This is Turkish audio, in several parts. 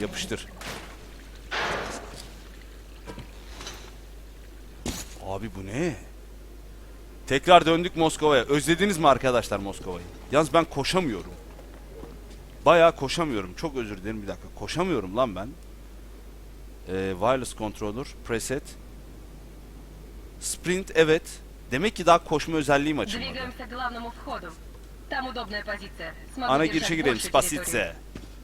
Yapıştır. Abi bu ne? Tekrar döndük Moskova'ya. Özlediniz mi arkadaşlar Moskova'yı? Yalnız ben koşamıyorum. Bayağı koşamıyorum. Çok özür dilerim bir dakika. Koşamıyorum lan ben. Ee, wireless controller, preset. Sprint evet. Demek ki daha koşma özelliğim açılmadı. Ana girişe girelim. Spasitse.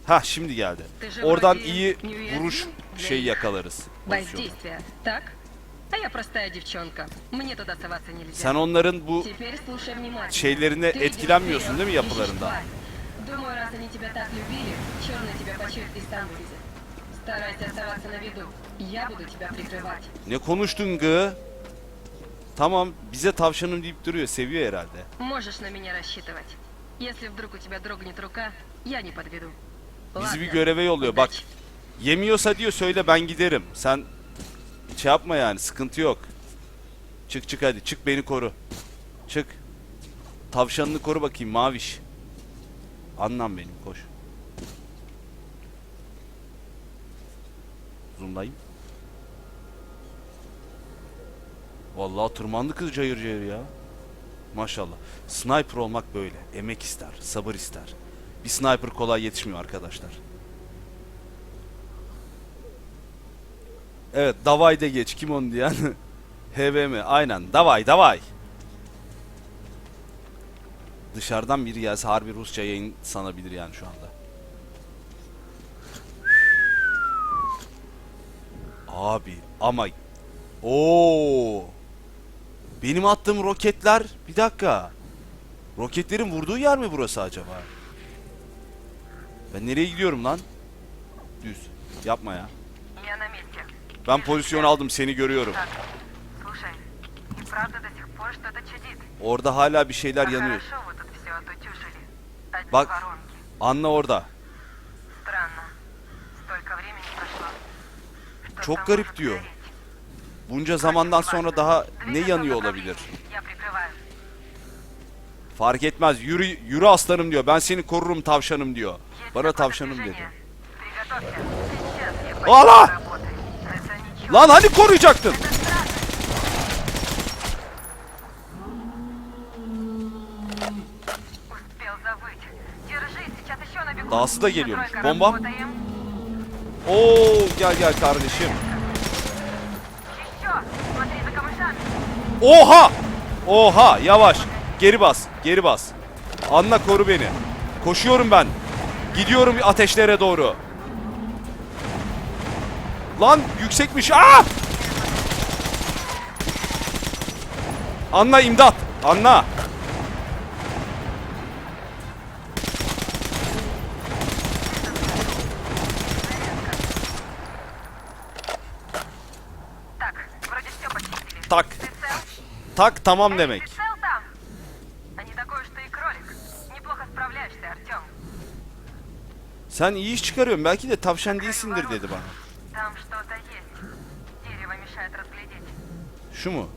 Ha şimdi geldi. Ты же Oradan вроде iyi неуязвим vuruş для şeyi их yakalarız. pozisyonu. Воздействие, так? А я простая девчонка. Мне туда соваться нельзя. Sen onların bu Теперь слушай внимательно. şeylerine Ты идешь etkilenmiyorsun вперед, değil mi ищешь yapılarından? тварь. Думаю, раз они тебя так любили, черный тебя почует и сам вылезет. Старайся оставаться на виду. Я буду тебя прикрывать. Ne konuştun gı? Tamam bize tavşanım deyip duruyor. Seviyor herhalde. Можешь на меня рассчитывать. Если вдруг у тебя дрогнет рука, я не подведу. Bizi bir göreve yolluyor. Bak yemiyorsa diyor söyle ben giderim. Sen şey yapma yani sıkıntı yok. Çık çık hadi çık beni koru. Çık. Tavşanını koru bakayım maviş. Anlam benim koş. Zoomlayayım. Vallahi tırmandı kız cayır cayır ya. Maşallah. Sniper olmak böyle. Emek ister, sabır ister. Bir sniper kolay yetişmiyor arkadaşlar. Evet, davay de geç. Kim onu diyen? HVM. Aynen. Davay, davay. Dışarıdan biri gelse harbi Rusça yayın sanabilir yani şu anda. Abi ama Oo. Benim attığım roketler bir dakika. Roketlerin vurduğu yer mi burası acaba? Ben nereye gidiyorum lan? Düz. Yapma ya. Ben pozisyon aldım seni görüyorum. Orada hala bir şeyler yanıyor. Bak Anna orada. Çok garip diyor. Bunca zamandan sonra daha ne yanıyor olabilir? Fark etmez. Yürü, yürü aslanım diyor. Ben seni korurum tavşanım diyor. Bana tavşanım dedi. Allah! Lan hani koruyacaktın? Dahası da geliyormuş. Bomba. Oo gel gel kardeşim. Oha! Oha yavaş. Geri bas. Geri bas. Anla koru beni. Koşuyorum ben. Gidiyorum ateşlere doğru. Lan yüksekmiş. Aa! Anla imdat. Anla. Tak. Tak tamam demek. Sen iyi iş çıkarıyorsun. Belki de tavşan değilsindir dedi bana. Şu mu?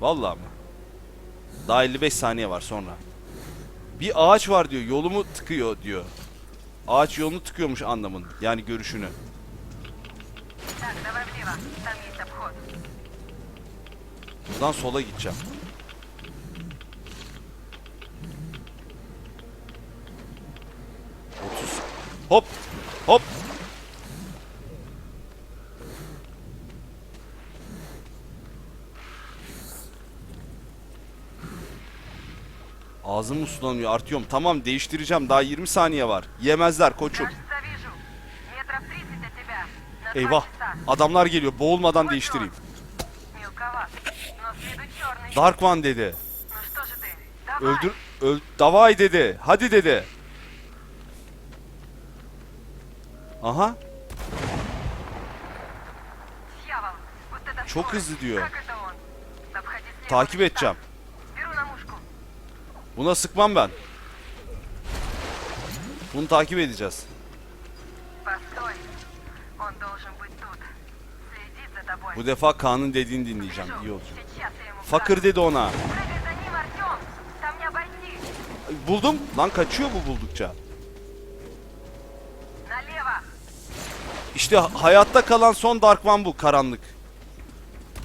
Vallahi mı? Daha 55 saniye var sonra. Bir ağaç var diyor. Yolumu tıkıyor diyor. Ağaç yolunu tıkıyormuş anlamın. Yani görüşünü. Buradan sola gideceğim. Hop. Hop. Ağzım uslanıyor artıyorum. Tamam değiştireceğim. Daha 20 saniye var. Yemezler koçum. Eyvah. Adamlar geliyor. Boğulmadan değiştireyim. Dark One dedi. Öldür. Öl, davay dedi. Hadi dedi. Aha. Çok hızlı diyor. Takip edeceğim. Buna sıkmam ben. Bunu takip edeceğiz. Bu defa Kaan'ın dediğini dinleyeceğim. İyi olacak. Fakir dedi ona. Buldum. Lan kaçıyor bu buldukça. İşte hayatta kalan son Dark One bu karanlık.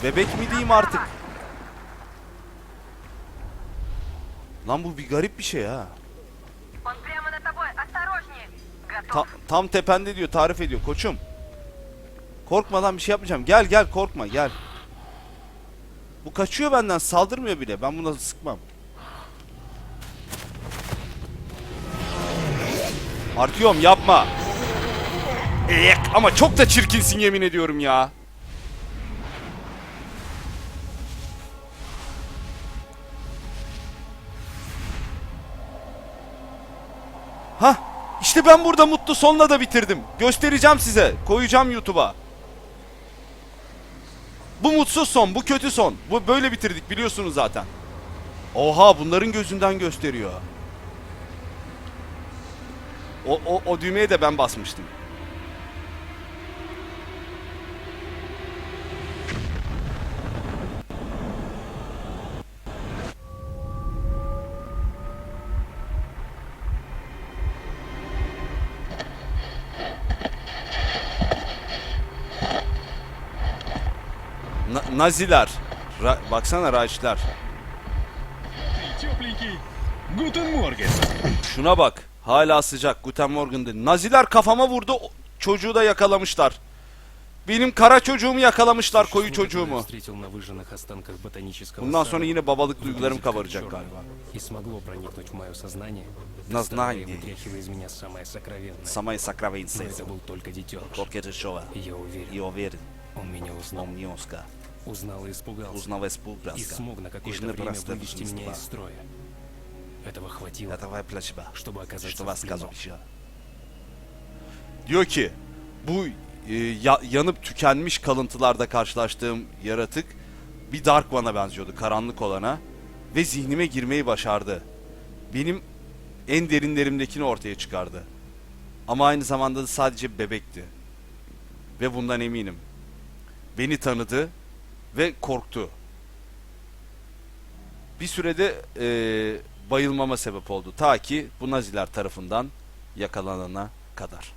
Bebek mi diyeyim artık? Lan bu bir garip bir şey ha. Ta tam tepende diyor tarif ediyor koçum. Korkmadan bir şey yapmayacağım. Gel gel korkma gel. Bu kaçıyor benden saldırmıyor bile. Ben buna sıkmam. Artyom yapma. Ek, ama çok da çirkinsin yemin ediyorum ya. Hah işte ben burada mutlu sonla da bitirdim. Göstereceğim size. Koyacağım YouTube'a. Bu mutsuz son, bu kötü son. Bu böyle bitirdik biliyorsunuz zaten. Oha bunların gözünden gösteriyor. O, o, o düğmeye de ben basmıştım. Naziler. Ra- baksana Raçlar. Тепленький. Гутен Морген. Şuna bak. Hala sıcak. Guten Morgen'de. Naziler kafama vurdu. o- Çocuğu da yakalamışlar. Benim kara çocuğumu yakalamışlar, koyu çocuğumu. встретил на выжженных останках ботанического Bundan сада, sonra yine babalık duygularım выглядит как kabaracak чёрное, galiba. И смогло проникнуть в мое сознание, На доставая знание. и вытряхивая из меня самое сокровенное. Самая Но сокровенная. это был только детеныш. Кокетышова. Я уверен, И уверен, он меня узнал. Момнёска. Узнал и испугался. Узнал И испугался. смог на И какое-то не время просто вывести меня из строя. Этого хватило, Этого плачба. чтобы оказаться Что в вас плену. сказываю. Diyor ki bu e, ya- yanıp tükenmiş kalıntılarda karşılaştığım yaratık bir Dark One'a benziyordu karanlık olana ve zihnime girmeyi başardı. Benim en derinlerimdekini ortaya çıkardı. Ama aynı zamanda da sadece bebekti. Ve bundan eminim. Beni tanıdı ve korktu. Bir sürede e, bayılmama sebep oldu. Ta ki bu Naziler tarafından yakalanana kadar.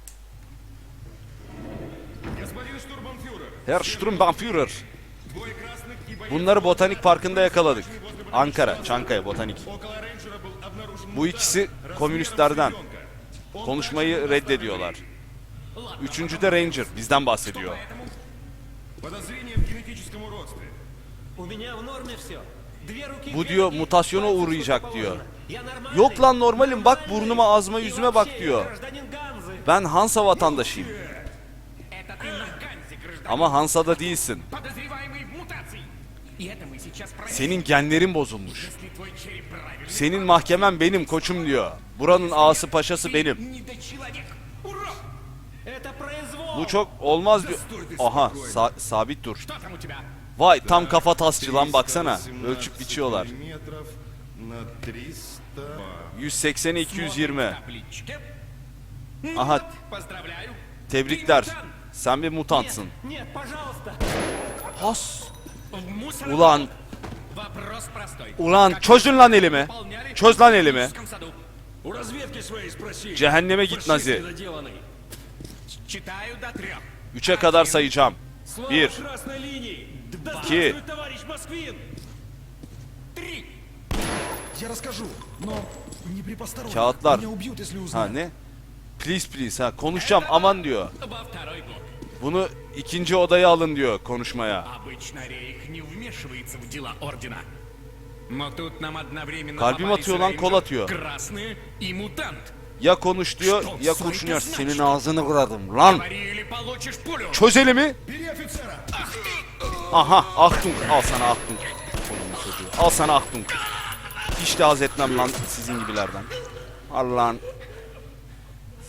Herr Sturmbannführer. Bunları Botanik Parkı'nda yakaladık. Ankara, Çankaya Botanik. Bu ikisi komünistlerden. Konuşmayı reddediyorlar. Üçüncü de Ranger. Bizden bahsediyor. Bu diyor mutasyona uğrayacak diyor. Yok lan normalim bak burnuma ağzıma yüzüme bak diyor. Ben Hansa vatandaşıyım. Ama Hansa'da değilsin. Senin genlerin bozulmuş. Senin mahkemen benim koçum diyor. Buranın ağası paşası benim. Bu çok olmaz diyor. Aha sa sabit dur. Vay tam kafa tasçı lan baksana. Ölçüp biçiyorlar. 180'e 220. Aha. Tebrikler. Sen bir mutantsın. Has. Ulan. Ulan çözün lan elimi. Çöz lan elimi. Cehenneme git Nazi. Üçe kadar sayacağım. Bir. İki. Kağıtlar. Ha ne? Please please ha konuşacağım aman diyor. Bunu ikinci odaya alın diyor konuşmaya. Kalbim atıyor lan kol atıyor. Ya konuş diyor ya konuşuyor. Senin ağzını kırarım lan. Çözelim mi? получишь пулю. Çöz elimi. Бери офицера! Aha Achtung. Al sana Achtung. Oğlum çocuğu. Al sana Achtung. Hiç de haz etmem lan sizin gibilerden. Allah'ın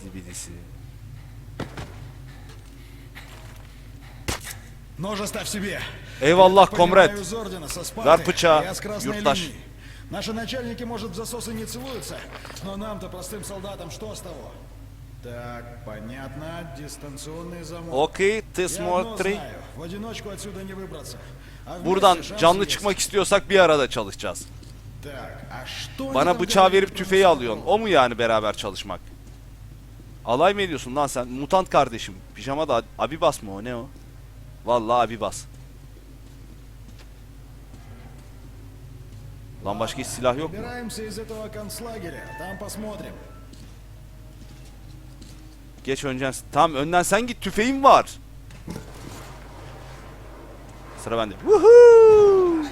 zibidisi. Нож оставь себе. Eyvallah Я так понимаю, komrad. из ордена, со Спарты. Ver bıçağı, Я с красной yurttaş. линии. Наши начальники, может, в засосы не целуются, но нам-то, простым солдатам, что с того? Так, понятно, дистанционный замок. Okey, ты Я одно смотри. знаю, в одиночку отсюда не выбраться. А вместе Buradan шансы canlı есть. çıkmak istiyorsak bir arada çalışacağız. Так, а что они Bana там bıçağı говорили verip про tüfeği Москву? alıyorsun. O mu yani beraber çalışmak? Alay mı ediyorsun lan sen? Mutant kardeşim. Pijama da Abibas mı o ne o? Vallahi Abibas. Lan başka hiç silah yok mu? Geç önden. Tam önden sen git tüfeğim var. Sıra bende. Woohoo!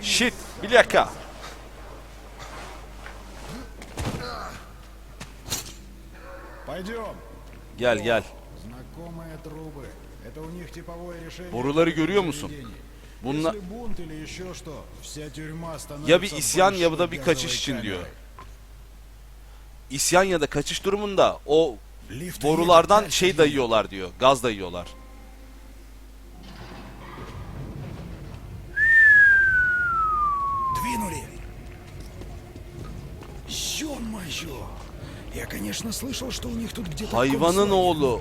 Shit. Bir dakika. Gel gel. Boruları görüyor musun? Bunla... Ya bir isyan ya da bir kaçış için diyor. İsyan ya da kaçış durumunda o borulardan şey dayıyorlar diyor. Gaz dayıyorlar. Hayvanın oğlu.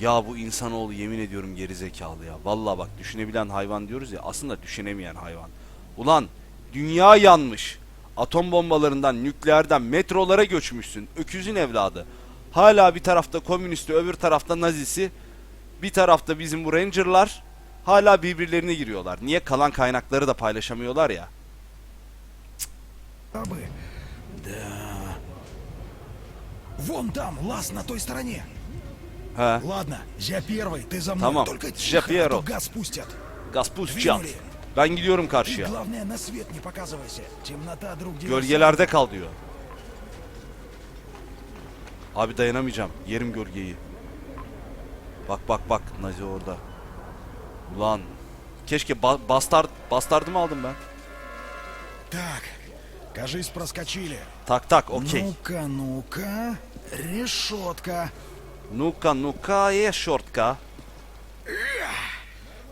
Ya bu insanoğlu yemin ediyorum gerizekalı ya. Vallahi bak düşünebilen hayvan diyoruz ya aslında düşünemeyen hayvan. Ulan dünya yanmış. Atom bombalarından, nükleerden metrolara göçmüşsün. Öküzün evladı. Hala bir tarafta komünisti, öbür tarafta nazisi. Bir tarafta bizim bu rangerlar. Hala birbirlerine giriyorlar. Niye kalan kaynakları da paylaşamıyorlar ya? Да. Вон там, лаз на той стороне. He. Ладно, я первый, ты за мной. Tamam, Только я тихо, а то первый. газ пустят. Gaspuz çat. Ben gidiyorum Ты, karşıya. главное, на свет не показывайся. Темнота, друг диверсант. Gölgelerde kal diyor. Abi dayanamayacağım. Yerim gölgeyi. Bak bak bak Nazi orada. Ulan. Keşke ba- bastard bastardımı aldım ben. Так, кажись, проскочили. Tak tak okey. Ну-ка, ну-ка. Решетка. Nuka nuka ye şortka.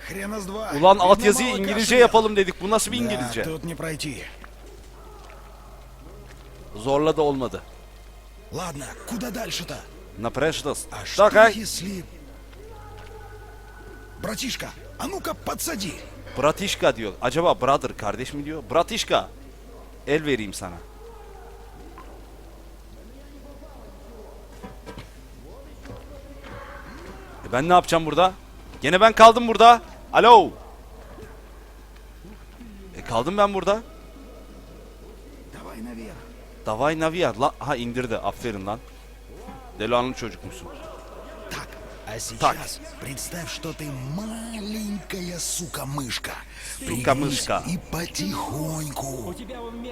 Хрена с два. Ulan Видно, altyazıyı мало İngilizce кашля. yapalım dedik. Bu nasıl bir Да, İngilizce? тут не пройти. Zorla da olmadı. Ладно, куда дальше-то? Напрешнос. А что Такай. если... Братишка, а ну-ка подсади. Bratişka diyor. Acaba brother kardeş mi diyor? Bratişka. El vereyim sana. E ben ne yapacağım burada? Gene ben kaldım burada. Alo. E kaldım ben burada. Давай наверх. Davay Navia. La ha indirdi. Aferin lan. Delanlı çocukmuşsun. Так, а сейчас представь, что ты маленькая сука-мышка. Сука-мышка. Пригнись И потихоньку.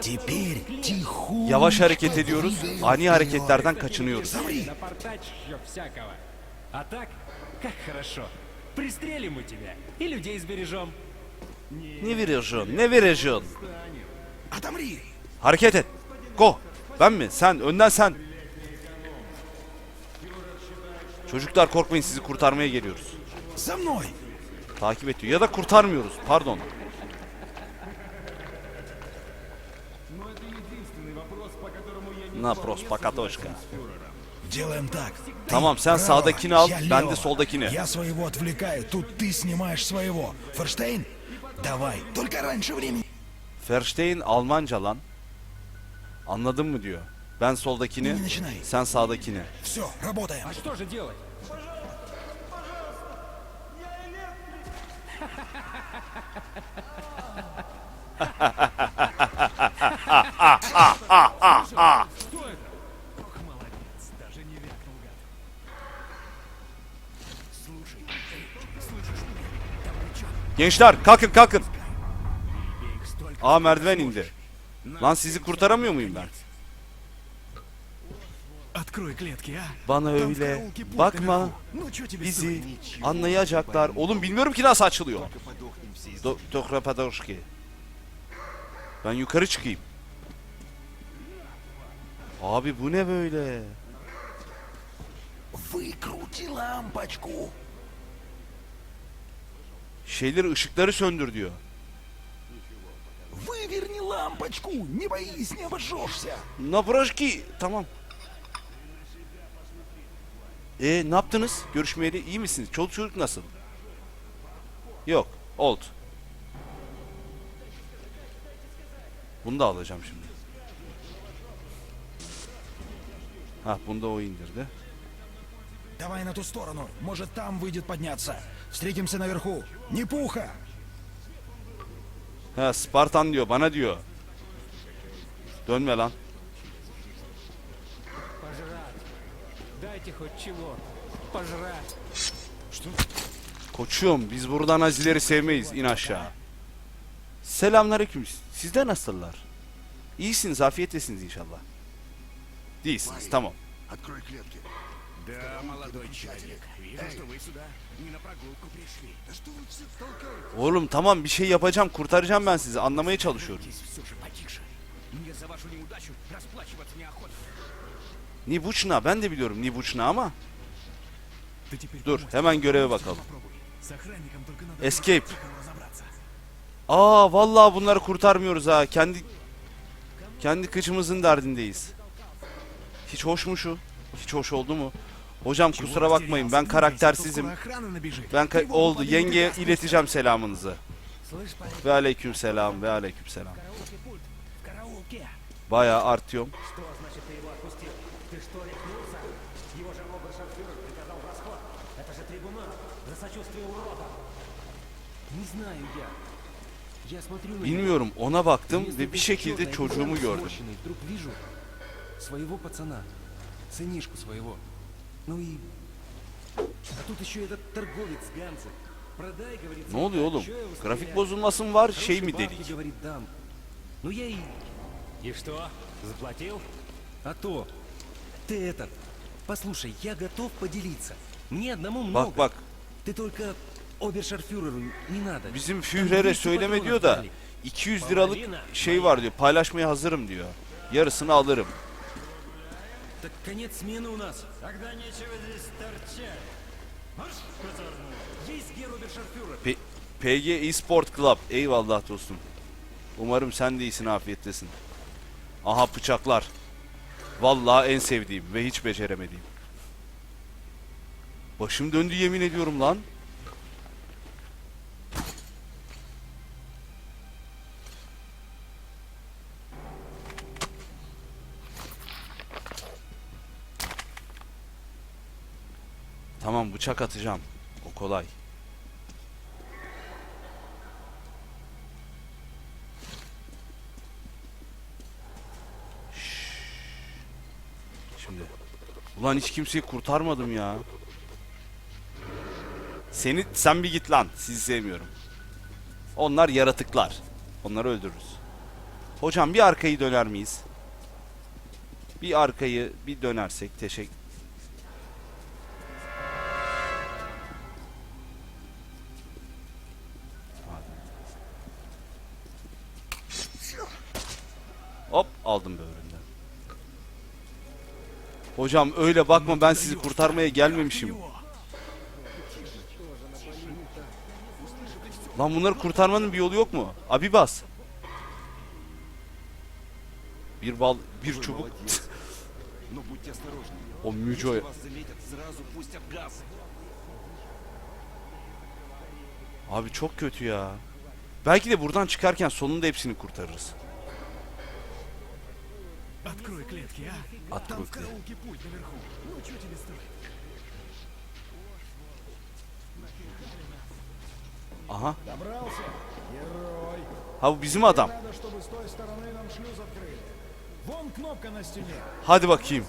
Теперь тихонько Yavaş hareket ediyoruz. двигаем Ani вперед. hareketlerden kaçınıyoruz. Замри. Напортачишь еще всякого. А так, как хорошо. Пристрелим мы тебя и людей сбережем. Ne veriyorsun? Ne veriyorsun? Отомри. Hareket et. Go. Ben mi? Sen. Önden sen. Çocuklar korkmayın sizi kurtarmaya geliyoruz. За мной. Takip ediyor. Ya da kurtarmıyoruz. Pardon. Напрос, покатошка. Делаем так. Ты Tamam sen вправо, sağdakini al, я ben лево. de soldakini. Я своего отвлекаю, тут ты снимаешь своего. Ферштейн, давай, только раньше времени. Verstein Almanca lan. Anladın mı diyor. Ben soldakini, sen sağdakini. Gençler kalkın kalkın. Aa merdiven indi. Lan sizi kurtaramıyor muyum ben? Bana öyle bakma bizi anlayacaklar. Oğlum bilmiyorum ki nasıl açılıyor. Dokrapadoşki. Ben yukarı çıkayım. Abi bu ne böyle? Şeyleri ışıkları söndür diyor. Выверни лампочку. Не боись, не обожжешься. Nabrojki. Tamam. E ne yaptınız? Görüşmeyeli iyi misiniz? Çoluk çocuk nasıl? Yok. Old. Bunu da alacağım şimdi. Ha bunu da o indirdi. Давай на ту сторону. Может, там выйдет подняться. Встретимся наверху. Не пуха! He Spartan diyor bana diyor. Dönme lan. Koçum biz buradan azileri sevmeyiz in aşağı. Selamünaleyküm. Sizde nasıllar? İyisiniz, afiyettesiniz inşallah. Değilsiniz, tamam. Открой клетки. Да, молодой человек. Вижу, что вы сюда не на прогулку пришли. Да что вы все толкаете? Oğlum tamam bir şey yapacağım, kurtaracağım ben sizi. Anlamaya çalışıyorum. Здесь все же потише. Мне за вашу неудачу расплачиваться неохота. Nibuçna, ben de biliyorum Nibuçna ama. Ты теперь Dur, помочь. hemen göreve bakalım. Попробуй. С охранником только надо Escape. в цикл разобраться. Aa vallahi bunları kurtarmıyoruz ha. Kendi kendi kıçımızın derdindeyiz. Hiç hoş mu şu? Hiç hoş oldu mu? Hocam kusura bakmayın ben karaktersizim. Охрана nabежит. Ben ka- oldu yengeye ileteceğim selamınızı. Слышь, парень, Ve aleyküm selam ve aleyküm selam. караоке пульт. В караоке. Bayağı artıyorum. Что значит ты его отпустил? Ты что, рехнулся? Его же обершарфюрер приказал в расход. Это же трибунал за сочувствие уродам. Не знаю я. Я смотрю на него, Bilmiyorum ona baktım вместо ve bir этой şekilde чёрной, çocuğumu прям gördüm. сморщенной, Вдруг вижу своего пацана, сынишку своего. Ну и... А тут еще этот торговец Ганза. Продай, говорит, Ne oluyor oğlum? чё я его Grafik стреляю? bozulması mı var Хорошие şey mi бабки, dedik? говорит, дам. Ну я и... И что, заплатил? А то... Ты этот... Послушай, я готов поделиться. Мне одному много. Bak bak Ты только обершарфюреру не надо. bizim Там Führer'e 200 söyleme патронов diyor da дали. 200 liralık şey var diyor paylaşmaya hazırım diyor. Yarısını alırım. Так конец смены у нас. Тогда нечего здесь торчать. Есть Гер обершарфюрер. P- PG eSport Club. Eyvallah dostum. Umarım sen de iyisin afiyettesin. Aha bıçaklar. Vallahi en sevdiğim ve hiç beceremediğim. Başım döndü yemin ediyorum lan. Bıçak atacağım. O kolay. Şimdi. Ulan hiç kimseyi kurtarmadım ya. Seni sen bir git lan. Sizi sevmiyorum. Onlar yaratıklar. Onları öldürürüz. Hocam bir arkayı döner miyiz? Bir arkayı bir dönersek teşekkür. Hocam öyle bakma ben sizi kurtarmaya gelmemişim. Lan bunları kurtarmanın bir yolu yok mu? Abi bas. Bir bal, bir çubuk. o müco. Abi çok kötü ya. Belki de buradan çıkarken sonunda hepsini kurtarırız. Открой клетки, а? At Там в kökte. караоке пульт наверху. Ну, что тебе стоит? Aha. Добрался? Герой. Ha bu bizim adam. Надо, чтобы с той стороны нам шлюз открыли. Вон кнопка на стене. Hadi bakayım.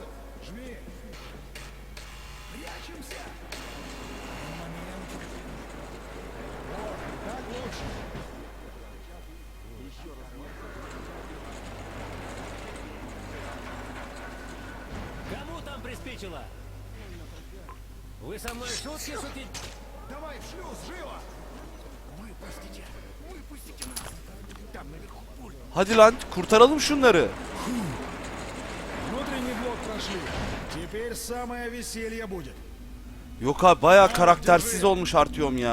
приспичило? Вы со мной шутки шутить? Давай в шлюз, живо! Выпустите. Выпустите нас. Там наверху пульт. Hadi lan kurtaralım şunları. Внутренний блок прошли. Теперь самое веселье будет. Yok abi bayağı karaktersiz olmuş Artyom ya.